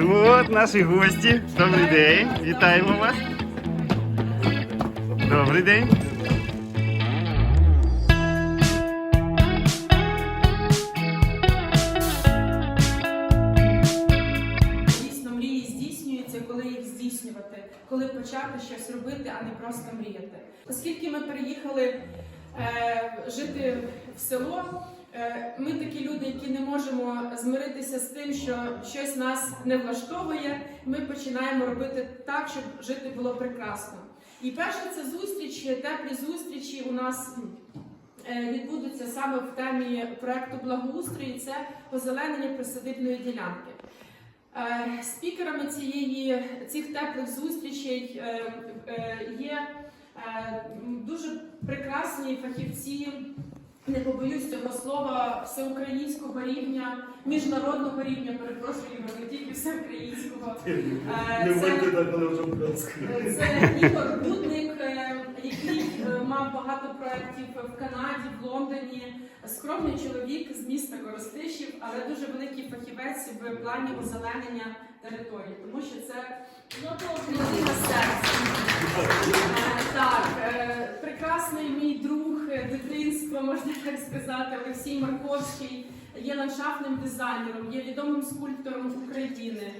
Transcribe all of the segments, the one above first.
От наші гості. Добрий день. Вітаємо вас. Добрий день. Дійсно, мрії здійснюються, коли їх здійснювати, коли почати щось робити, а не просто мріяти. Оскільки ми переїхали е, жити в село, ми такі люди, які не можемо змиритися з тим, що щось нас не влаштовує. Ми починаємо робити так, щоб жити було прекрасно. І перша це зустріч, теплі зустрічі у нас е, відбудуться саме в темі проекту благоустрою. Це озеленення присадибної ділянки. Е, Спікерами цієї цих теплих зустрічей е, е, є е, дуже прекрасні фахівці. Не побоюсь цього слова всеукраїнського рівня, міжнародного рівня, перепрошую, не тільки всеукраїнського. Е, Не це- це Ігор Будник, е, який е, мав багато проєктів в Канаді, в Лондоні. Скромний чоловік з міста Коростишів, але дуже великий фахівець в плані озеленення території, тому що це людина серця. Так, прекрасний мій друг е, дитинства, можна так сказати, Олексій Марковський є ландшафтним дизайнером, є відомим скульптором України.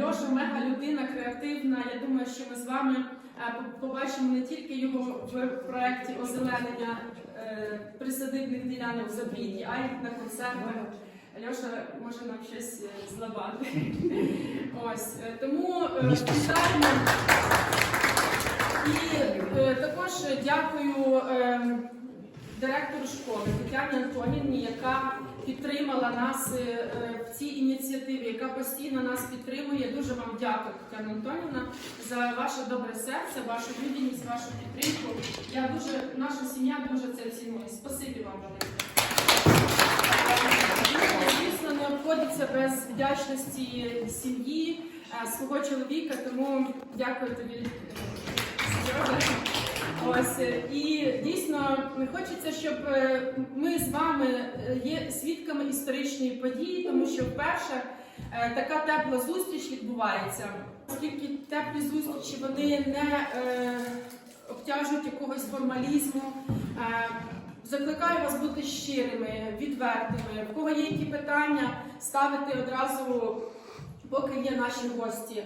Льоша мега людина, креативна. Я думаю, що ми з вами е, побачимо не тільки його в проєкті озеленення е, присадибних ділянок в Забрідді, а й на концертах. Льоша може нам щось е, зламати. Ось тому вітаємо. І також дякую е, директору школи Тетяні Антонівні, яка підтримала нас е, в цій ініціативі, яка постійно нас підтримує. Дуже вам дякую, Тетяна Антонівна, за ваше добре серце, вашу людяність, вашу підтримку. Я дуже, наша сім'я дуже це цінує. Спасибі вам велике. Звісно, не обходиться без вдячності сім'ї, е, свого чоловіка, тому дякую тобі. е, Сережа. Ось е, і дійсно хочеться, щоб е, ми з вами е, є свідками історичної події, тому що вперше така тепла зустріч відбувається. Оскільки теплі зустрічі вони не е, обтяжують якогось формалізму. Е, Закликаю вас бути щирими, відвертими. В кого є які питання, ставити одразу, поки є наші гості.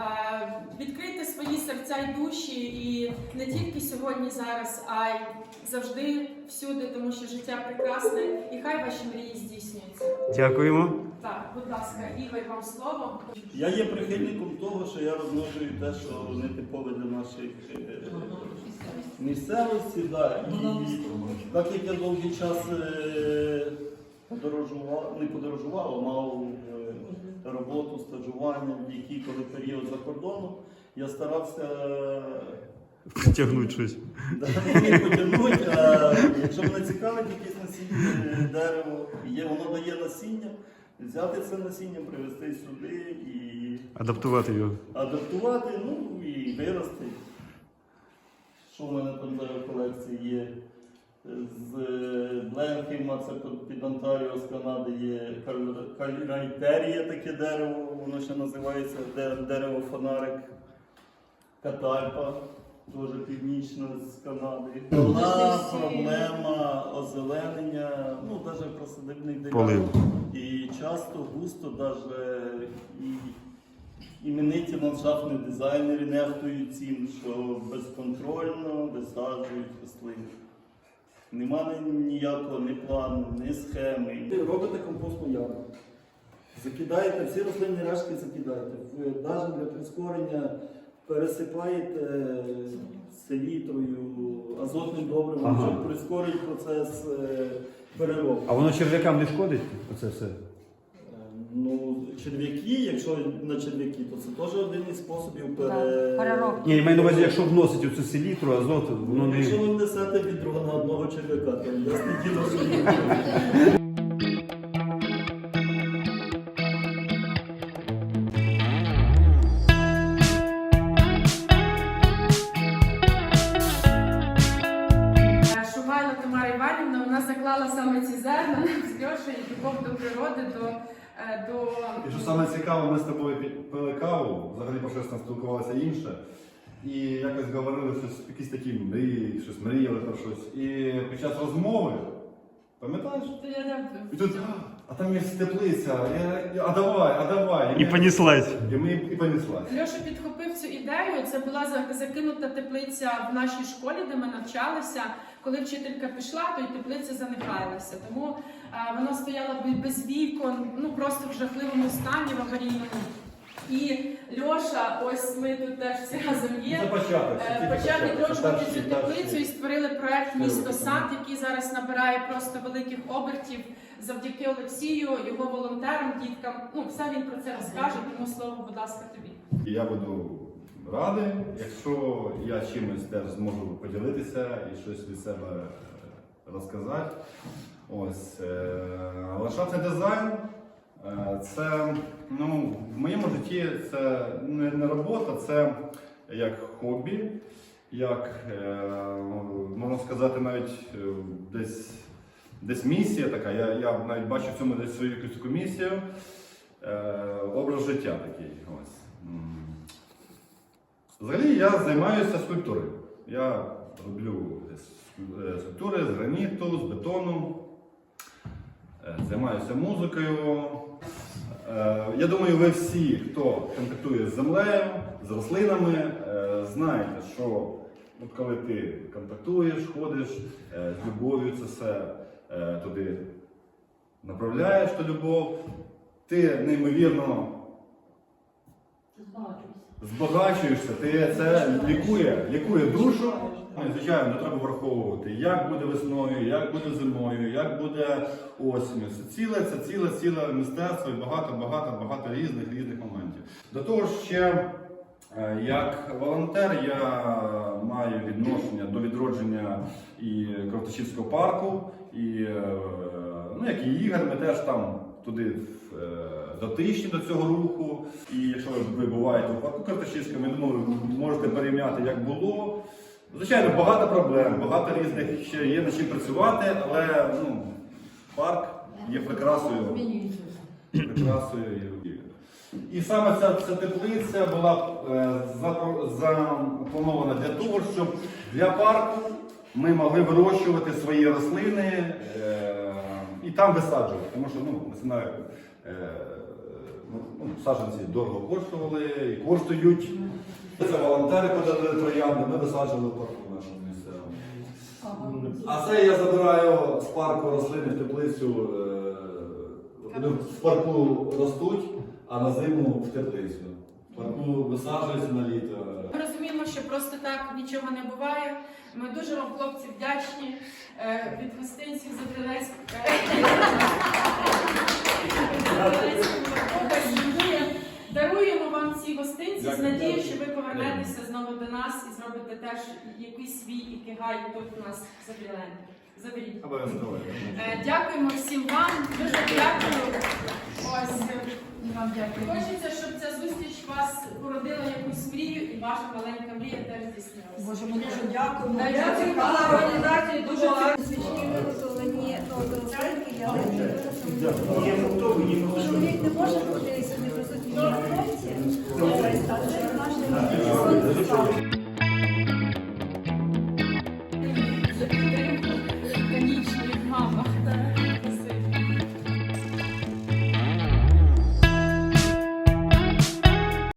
Е, Відкрийте свої серця і душі, і не тільки сьогодні, зараз, а й завжди, всюди, тому що життя прекрасне, і хай ваші мрії здійснюються. Дякуємо. Так, будь ласка, Ігор, вам слово. Я є прихильником того, що я розмножую те, що не типове для наших е, місцевості. Да. І так як я довгий час е, подорожував, не подорожував, а мав роботу, стажування, в який коли період за кордоном, я старався щось. Да, не потягнуть, а якщо мене цікавить якесь насіння дерево, є, воно дає насіння, взяти це насіння, привезти сюди і Адаптувати його. адаптувати, ну і вирости. Що в мене там зараз в колекції є? З Бленхейма, це під- під Онтаріо з Канади є каль- кальрайтерія таке дерево, воно ще називається дерево фонарик Катальпа, дуже північно з Канади. Головна проблема озеленення, ну навіть просадибних ділянок. І часто густо навіть і імениті ландшафтні дизайнери нехтують цим, що безконтрольно висаджують рослини. Нема ніякого ні плану, ні схеми. Ви робите компостну яму. Закидаєте, всі рослинні рештки закидаєте. Навіть для прискорення пересипаєте селітрою, азотним добривом, Ага. щоб прискорить процес е, переробки. А воно черв'якам не шкодить? Оце все. Ну, черв'яки, якщо на черв'яки, то це теж один із способів пере... переробки. Ні, я маю на увазі, якщо вносить оцю селітру, азот, воно Ну, якщо не. ви внесете відро на одного черв'яка, то діло, що ні. Е, Тамара Іванівна вона заклала саме ці зерна з Льошею, любов до природи, до до І що саме цікаве, ми з тобою пили каву, взагалі про щось там спілкувалося інше. І якось говорили щось, якісь такі мрії, щось мріяли про щось. І під час розмови, пам'ятаєш? І тут, «А, а там є теплиця, я, я- а давай, а давай. І ми- понеслась. І ми і понеслась. Льоша підхопив цю ідею. Це була за- закинута теплиця в нашій школі, де ми навчалися. Коли вчителька пішла, то й теплиця занехаялася. Тому е, вона стояла би без вікон, ну просто в жахливому стані в аварійному. І Льоша, ось ми тут теж всі разом є. Відроджувати перші- цю теплицю і створили проект Місто Сад, який зараз набирає просто великих обертів завдяки Олексію, його волонтерам, діткам. Ну, все він про це розкаже, тому слово, будь ласка, тобі. Я буду радий, якщо я чимось теж зможу поділитися і щось від себе е, розказати. Ось е, ландшафтний дизайн. Е, Це ну, в моєму житті це не, не робота, це як хобі, як е, можна сказати, навіть е, десь, десь місія така. Я, я навіть бачу в цьому десь свою якусь місію. Образ життя такий. Ось. Взагалі я займаюся скульптурою. Я роблю скульптури з граніту, з бетону, займаюся музикою. Е, Я думаю, ви всі, хто контактує з землею, з рослинами, е, знаєте, що от коли ти контактуєш, ходиш е, з любов'ю, це все е, туди направляєш ту любов, ти неймовірно збагачуєшся, ти це лікує, лікує душу. Звичайно, треба враховувати, як буде весною, як буде зимою, як буде осінню. Це ціле, це ціле, ціле мистецтво і багато, багато, багато різних різних моментів. До того ж, ще е, як волонтер я маю відношення до відродження і Кровташівського парку, і е, ну, як і Ігор, ми теж там туди е, дотичні до цього руху. І якщо ви буваєте у парку Карташівському, ви можете порівняти, як було. Звичайно, багато проблем, багато різних ще є над чим працювати, але ну, парк є прекрасою. прекрасою. І- І саме ця, ця теплиця була е, запланована для того, щоб для парку ми могли вирощувати свої рослини е, і там висаджувати. Тому що ну, не знаю, е, ну, саджанці дорого коштували і коштують. Це волонтери подали троянди, ми висаджували в парку нашому місцевому. А це я забираю з парку рослини в теплицю. е, Вони в парку ростуть, а на зиму в теплицю. В парку висаджуються на літо. Ми розуміємо, що просто так нічого не буває. Ми дуже вам, хлопці, вдячні е, від гостинців за Брилецьк. Даруємо вам ці гостинці з надією, що ви повернетеся знову до нас і зробите теж якийсь свій ікигай тут у нас за Брілені. Заберіть. Обов'язково. Е, Дякуємо всім вам. Дуже дякую. Ось вам дякую. Хочеться, щоб ця зустріч вас породила якусь мрію, і ваша маленька мрія теж здійснилася. Боже, ми дуже дякуємо. Дякуємо за організацію, дуже. Свічки виготовлені до концертів, ялинки виготовлені. Чоловік не може бути